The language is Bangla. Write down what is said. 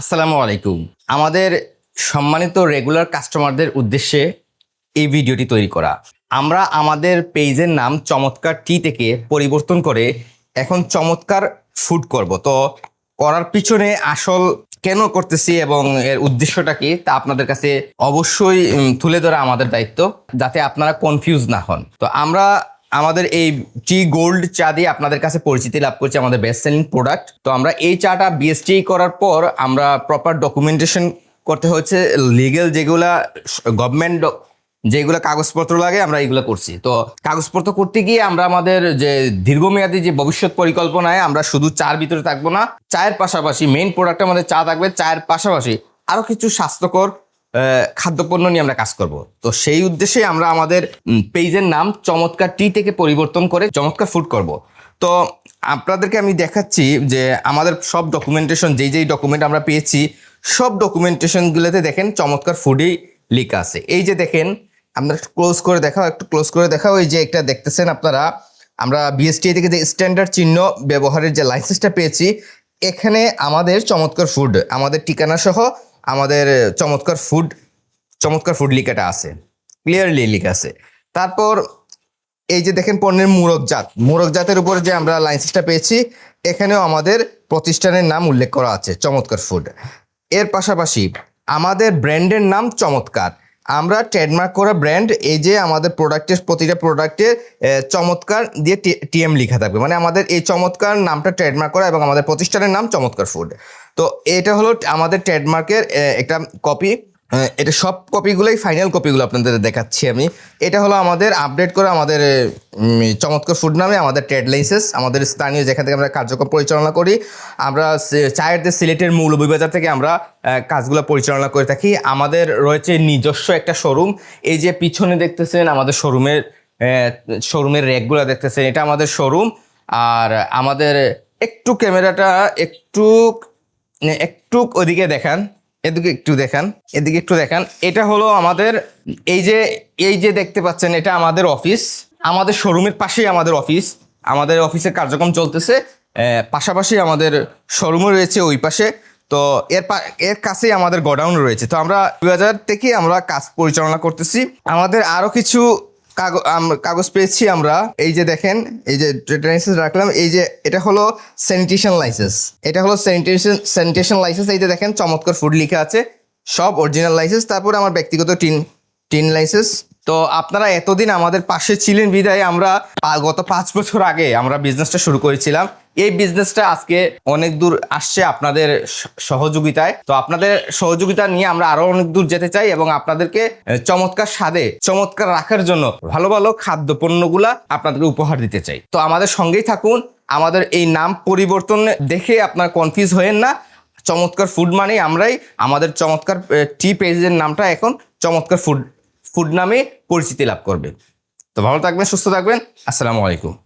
আসসালামু আলাইকুম। আমাদের সম্মানিত রেগুলার কাস্টমারদের উদ্দেশ্যে এই ভিডিওটি তৈরি করা। আমরা আমাদের পেজের নাম চমৎকার টি থেকে পরিবর্তন করে এখন চমৎকার ফুড করব। তো করার পিছনে আসল কেন করতেছি এবং এর উদ্দেশ্যটা কি তা আপনাদের কাছে অবশ্যই তুলে ধরা আমাদের দায়িত্ব, যাতে আপনারা কনফিউজ না হন। তো আমরা আমাদের এই টি গোল্ড চা দিয়ে আপনাদের কাছে পরিচিতি লাভ করছে আমাদের বেস্ট সেলিং প্রোডাক্ট তো আমরা এই চাটা বিএসটি করার পর আমরা প্রপার ডকুমেন্টেশন করতে হচ্ছে লিগেল যেগুলা গভর্নমেন্ট যেগুলো কাগজপত্র লাগে আমরা এগুলো করছি। তো কাগজপত্র করতে গিয়ে আমরা আমাদের যে দীর্ঘমেয়াদী যে ভবিষ্যৎ পরিকল্পনায় আমরা শুধু চার ভিতরে থাকব না, চায়ের পাশাপাশি মেইন প্রোডাক্ট আমাদের চা থাকবে, চায়ের পাশাপাশি আরও কিছু স্বাস্থ্যকর খাদ্যপণ্য নিয়ে আমরা কাজ করব। তো সেই উদ্দেশ্যে আমরা আমাদের পেজের নাম চমৎকার টি থেকে পরিবর্তন করে চমৎকার ফুড করব। তো আপনাদেরকে আমি দেখাচ্ছি যে আমাদের সব ডকুমেন্টেশন যেই যেই ডকুমেন্ট আমরা পেয়েছি, সব ডকুমেন্টেশনগুলোতে দেখেন চমৎকার ফুডই লেখা আছে। এই যে দেখেন একটু ক্লোজ করে দেখাও, একটু ক্লোজ করে দেখাও। এই যে একটা দেখতেছেন আপনারা, আমরা বিএসটি থেকে যে স্ট্যান্ডার্ড চিহ্ন ব্যবহারের যে লাইসেন্সটা পেয়েছি, এখানে আমাদের চমৎকার ফুড আমাদের ঠিকানা সহ আমাদের চমৎকার ফুড চমৎকার ফুড লিখাটা আছে ক্লিয়ারলি লিখা আছে। তারপর এই যে দেখেন পণ্যের মূরক জাত মূরক জাতের উপরে যে আমরা লাইসেন্সটা পেয়েছি, এখানেও আমাদের প্রতিষ্ঠানের নাম উল্লেখ করা আছে, চমৎকার ফুড এর পাশাপাশি আমাদের ব্র্যান্ডের নাম চমৎকার। আমরা ট্রেডমার্ক করা ব্র্যান্ড এই যে আমাদের প্রোডাক্টের প্রতিটা প্রোডাক্টের চমৎকার দিয়ে টিএম লেখা থাকবে। মানে আমাদের এই চমৎকার নামটা ট্রেডমার্ক করা এবং আমাদের প্রতিষ্ঠানের নাম চমৎকার ফুড তো এটা হলো আমাদের ট্রেডমার্কের একটা কপি এটা সব কপিগুলোই ফাইনাল কপিগুলো আপনাদের দেখাচ্ছি আমি। এটা হলো আমাদের আপডেট করে আমাদের চমৎকার ফুড নামে আমাদের ট্রেড লাইসেন্স আমাদের স্থানীয় যেখান থেকে আমরা কার্যক্রম পরিচালনা করি। আমরা চায়ের যে সিলেটের মৌলভীবাজার থেকে আমরা কাজগুলো পরিচালনা করে থাকি। আমাদের রয়েছে নিজস্ব একটা শোরুম এই যে পিছনে দেখতেছেন আমাদের শোরুমের শোরুমের র্যাকগুলো দেখতেছেন, এটা আমাদের শোরুম আর আমাদের একটু ক্যামেরাটা একটু একটু ওদিকে দেখান। এদিকে একটু দেখান, এদিকে একটু দেখান। এটা হলো আমাদের, এই যে এই যে দেখতে পাচ্ছেন, এটা আমাদের অফিস। আমাদের শোরুমের পাশেই আমাদের অফিস। আমাদের অফিসের কার্যক্রম চলতেছে। পাশাপাশি আমাদের শোরুমও রয়েছে ওই পাশে। তো এর এর কাছেই আমাদের গোডাউন রয়েছে। তো আমরা দুই হাজার থেকে আমরা কাজ পরিচালনা করতেছি। আমাদের আরও কিছু কাগজ পেয়েছি আমরা। এই যে দেখেন, এই যে লাইসেন্স রাখলাম, এই যে এটা হলো স্যানিটেশন লাইসেন্স এটা হলো স্যানিটেশন স্যানিটেশন লাইসেন্স এই যে দেখেন, চমৎকার ফুড লেখা আছে। সব অরিজিনাল লাইসেন্স তারপরে আমার ব্যক্তিগত টিন টিন লাইসেন্স তো আপনারা এতদিন আমাদের পাশে ছিলেন বিদায় আমরা গত পাঁচ বছর আগে আমরা বিজনেসটা শুরু করেছিলাম। এই বিজনেসটা আজকে অনেক দূর আসছে আপনাদের সহযোগিতায়। তো আপনাদের সহযোগিতা নিয়ে আমরা আরও অনেক দূর যেতে চাই এবং আপনাদেরকে চমৎকার স্বাদে, চমৎকার রাখার জন্য ভালো ভালো খাদ্য পণ্যগুলা আপনাদেরকে উপহার দিতে চাই। তো আমাদের সঙ্গেই থাকুন। আমাদের এই নাম পরিবর্তন দেখে আপনার কনফিউজ হয়েন না। চমৎকার ফুড মানেই আমরাই। আমাদের চমৎকার টি পেজের নামটা এখন চমৎকার ফুড ফুড নামে পরিচিতি লাভ করবে। তো ভালো থাকবেন, সুস্থ থাকবেন। আসসালামু আলাইকুম।